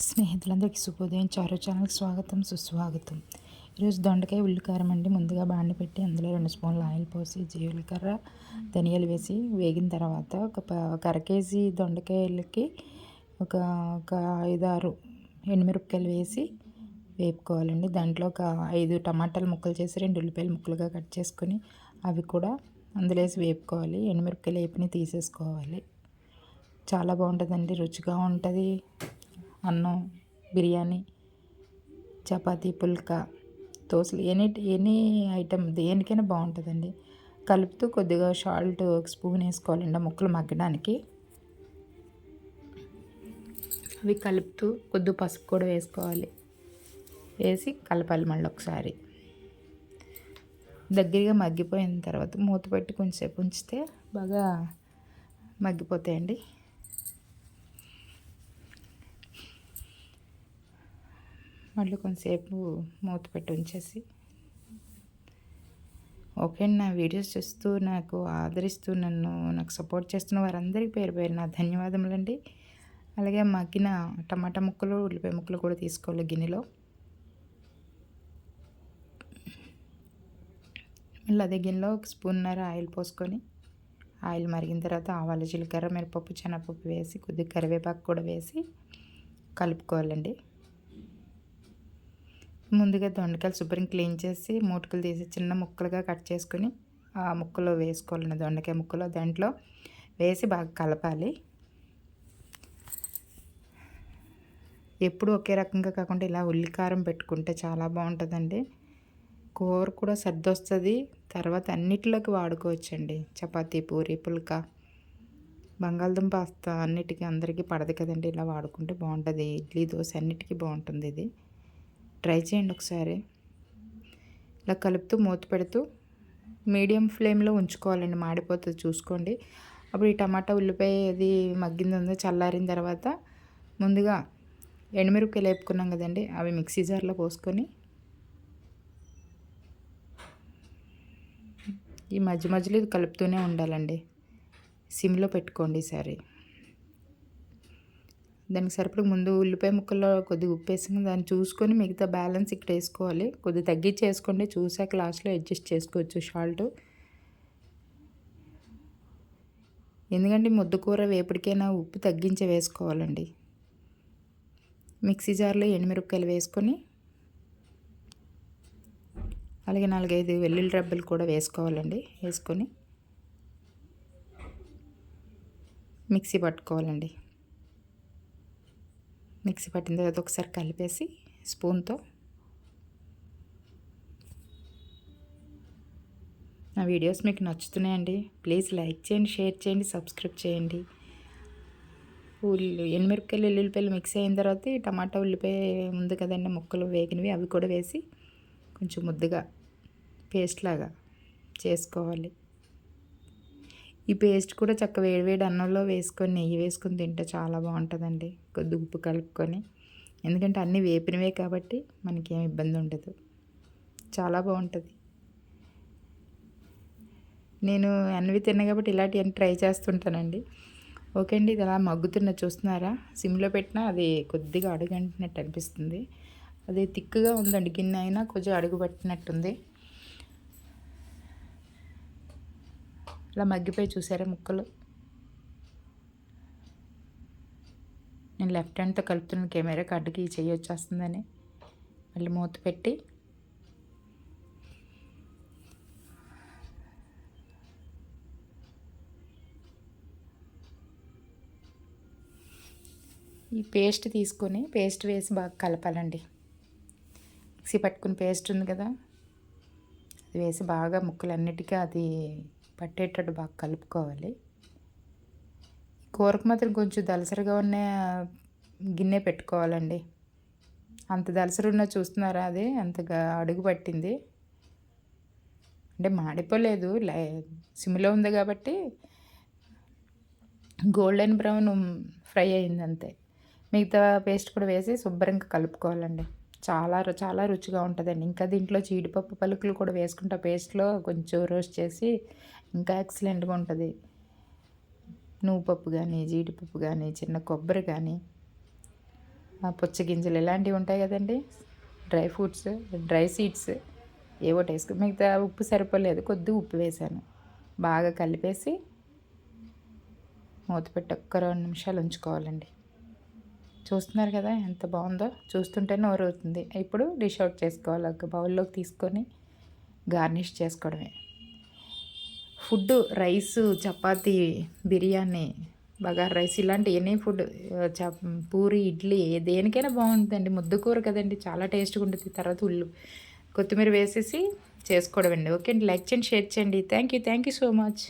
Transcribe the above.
స్నేహితులందరికీ శుభోదయం. చారో ఛానల్కి స్వాగతం సుస్వాగతం. ఈరోజు దొండకాయ ఉల్లికారం అండి. ముందుగా బాండి పెట్టి అందులో రెండు స్పూన్లు ఆయిల్ పోసి జీలకర్ర ధనియాలు వేసి వేగిన తర్వాత ఒక ఒక అర కేజీ దొండకాయలకి ఒక ఒక ఐదు ఆరు ఎండుమిరపకాయలు వేసి వేపుకోవాలండి. దాంట్లో ఒక ఐదు టమాటాలు ముక్కలు చేసి రెండు ఉల్లిపాయలు ముక్కలుగా కట్ చేసుకొని అవి కూడా అందులో వేసి వేపుకోవాలి. ఎండుమిరపకాయలు వేపుని తీసేసుకోవాలి. చాలా బాగుంటుందండి. రుచిగా ఉంటుంది. అన్నం బిర్యానీ చపాతీ పుల్కా దోశలు ఎనీ ఎనీ ఐటెం దేనికైనా బాగుంటుందండి. కలుపుతూ కొద్దిగా సాల్ట్ ఒక స్పూన్ వేసుకోవాలండి ముక్కలు మగ్గడానికి. అవి కలుపుతూ కొద్ది పసుపు కూడా వేసుకోవాలి. వేసి కలపాలి మళ్ళీ ఒకసారి. దగ్గరగా మగ్గిపోయిన తర్వాత మూత పెట్టి కొంచెంసేపు ఉంచితే బాగా మగ్గిపోతాయండి. మళ్ళీ కొంతసేపు మూత పెట్టి ఉంచేసి. ఓకే నా వీడియోస్ చూస్తూ నాకు ఆదరిస్తూ నన్ను నాకు సపోర్ట్ చేస్తున్న వారందరికీ పేరు పేరు నా ధన్యవాదములండి. అలాగే మగ్గిన టమాటా ముక్కలు ఉల్లిపాయ ముక్కలు కూడా తీసుకోవాలి గిన్నెలో. మళ్ళీ అదే గిన్నెలో ఒక స్పూన్నర ఆయిల్ పోసుకొని ఆయిల్ మరిగిన తర్వాత ఆవాలు జీలకర్ర మిరపప్పు శనగపప్పు వేసి కొద్దిగా కరివేపాకు కూడా వేసి కలుపుకోవాలండి. ముందుగా దొండకాయలు శుభ్రం క్లీన్ చేసి మూటకలు తీసి చిన్న ముక్కలుగా కట్ చేసుకొని ఆ ముక్కలో వేసుకోవాలండి. దొండకాయ ముక్కలో దాంట్లో వేసి బాగా కలపాలి. ఎప్పుడు ఒకే రకంగా కాకుండా ఇలా ఉల్లికారం పెట్టుకుంటే చాలా బాగుంటుందండి. కూర కూడా సర్దొస్తుంది. తర్వాత అన్నిటిలోకి వాడుకోవచ్చండి. చపాతీ పూరి పుల్కా బంగాళదుంప పాస్తా అన్నిటికీ అందరికీ పడదు కదండి. ఇలా వాడుకుంటే బాగుంటుంది. ఇడ్లీ దోశ అన్నిటికీ బాగుంటుంది ఇది. ట్రై చేయండి ఒకసారి. ఇలా కలుపుతూ మూత పెడుతూ మీడియం ఫ్లేమ్లో ఉంచుకోవాలండి. మాడిపోతుంది చూసుకోండి. అప్పుడు ఈ టమాటా ఉల్లిపాయ అది మగ్గిందో చల్లారిన తర్వాత ముందుగా ఎండుమిరపకాయలు వేపుకున్నాం కదండి. అవి మిక్సీ జార్లో పోసుకొని ఈ మధ్య మధ్యలో ఇది కలుపుతూనే ఉండాలండి. సిమ్లో పెట్టుకోండి ఈసారి. దానికి సరిపడ ముందు ఉల్లిపాయ ముక్కల్లో కొద్దిగా ఉప్పు వేసుకుని దాన్ని చూసుకొని మిగతా బ్యాలెన్స్ ఇక్కడ వేసుకోవాలి. కొద్దిగా తగ్గించి వేసుకోండి చూసాక లాస్ట్లో అడ్జస్ట్ చేసుకోవచ్చు షాల్ట్ ఎందుకంటే ముద్దకూర వేపటికైనా ఉప్పు తగ్గించి వేసుకోవాలండి. మిక్సీ జార్లో ఎండుమిరపకాయలు వేసుకొని అలాగే నాలుగైదు వెల్లుల్లి రబ్బలు కూడా వేసుకోవాలండి. వేసుకొని మిక్సీ పట్టుకోవాలండి. మిక్సీ పట్టిన తర్వాత ఒకసారి కలిపేసి స్పూన్తో నా వీడియోస్ మీకు నచ్చుతున్నాయండి. ప్లీజ్ లైక్ చేయండి షేర్ చేయండి సబ్స్క్రైబ్ చేయండి. ఉల్లి ఎనిమిరపకాయలు ఎల్లుల్లిపాయలు మిక్స్ అయిన తర్వాత టమాటా ఉల్లిపాయ ఉంది కదండి ముక్కలు వేగినవి అవి కూడా వేసి కొంచెం ముద్దుగా పేస్ట్ లాగా చేసుకోవాలి. ఈ పేస్ట్ కూడా చక్క వేడివేడి అన్నంలో వేసుకొని నెయ్యి వేసుకొని తింటే చాలా బాగుంటుందండి. కొద్ది ఉప్పు కలుపుకొని. ఎందుకంటే అన్నీ వేపినవే కాబట్టి మనకి ఏం ఇబ్బంది ఉండదు. చాలా బాగుంటుంది. నేను అన్నవి తిన్నా కాబట్టి ఇలాంటివన్నీ ట్రై చేస్తుంటానండి. ఓకే అండి ఇది అలా మగ్గుతున్న చూస్తున్నారా? సిమ్లో పెట్టినా అది కొద్దిగా అడుగంటినట్టు అనిపిస్తుంది. అది తిక్కుగా ఉందండి గిన్నె అయినా కొంచెం అడుగు పట్టినట్టుంది. ఇలా మగ్గిపోయి చూసారా ముక్కలు? నేను లెఫ్ట్ హ్యాండ్తో కలుపుతున్న కెమెరా కడ్డుకి చెయ్యి వచ్చేస్తుందని. మళ్ళీ మూత పెట్టి. ఈ పేస్ట్ తీసుకొని పేస్ట్ వేసి బాగా కలపాలండి. మిక్సీ పట్టుకుని పేస్ట్ ఉంది కదా. అది వేసి బాగా ముక్కలన్నిటికీ అది పట్టేటట్టు బాగా కలుపుకోవాలి. కూరకు మాత్రం కొంచెం దలసరిగా ఉన్న గిన్నె పెట్టుకోవాలండి. అంత దలసరి ఉన్న చూస్తున్నారా అది? అంతగా అడుగు పట్టింది. అంటే మాడిపోలేదు. సిమ్లో ఉంది కాబట్టి గోల్డెన్ బ్రౌన్ ఫ్రై అయింది అంతే. మిగతా పేస్ట్ కూడా వేసి శుభ్రంగా కలుపుకోవాలండి. చాలా చాలా రుచిగా ఉంటుందండి. ఇంకా దీంట్లో జీడిపప్పు పలుకులు కూడా వేసుకుంటా పేస్ట్లో కొంచెం రోస్ట్ చేసి ఇంకా ఎక్సలెంట్గా ఉంటుంది. నువ్వు పప్పు కానీ జీడిపప్పు కానీ చిన్న కొబ్బరి కానీ ఆ పుచ్చగింజలు ఇలాంటివి ఉంటాయి కదండి. డ్రై ఫ్రూట్స్ డ్రై సీడ్స్ ఏవో టేస్ట్ మిగతా ఉప్పు సరిపోలేదు కొద్దిగా ఉప్పు వేసాను. బాగా కలిపేసి మూత పెట్టి ఒక్క రెండు నిమిషాలు ఉంచుకోవాలండి. చూస్తున్నారు కదా ఎంత బాగుందో? చూస్తుంటే నోరు అవుతుంది ఇప్పుడు డిష్ అవుట్ చేసుకోవాలి. ఒక బౌల్లోకి తీసుకొని గార్నిష్ చేసుకోవడమే. Food rice chapati biryani bagara rice ఇలాంటి ఎనీ ఫుడ్ చ పూరి ఇడ్లీ దేనికైనా బాగుంటుందండి. ముద్ద కూర కదండి చాలా టేస్ట్గా ఉంటుంది. తర్వాత ఉల్లు కొత్తిమీర వేసేసి చేసుకోవడం అండి ఓకే అండి. లైక్ చేయండి షేర్ చేయండి. Thank you thank you so much.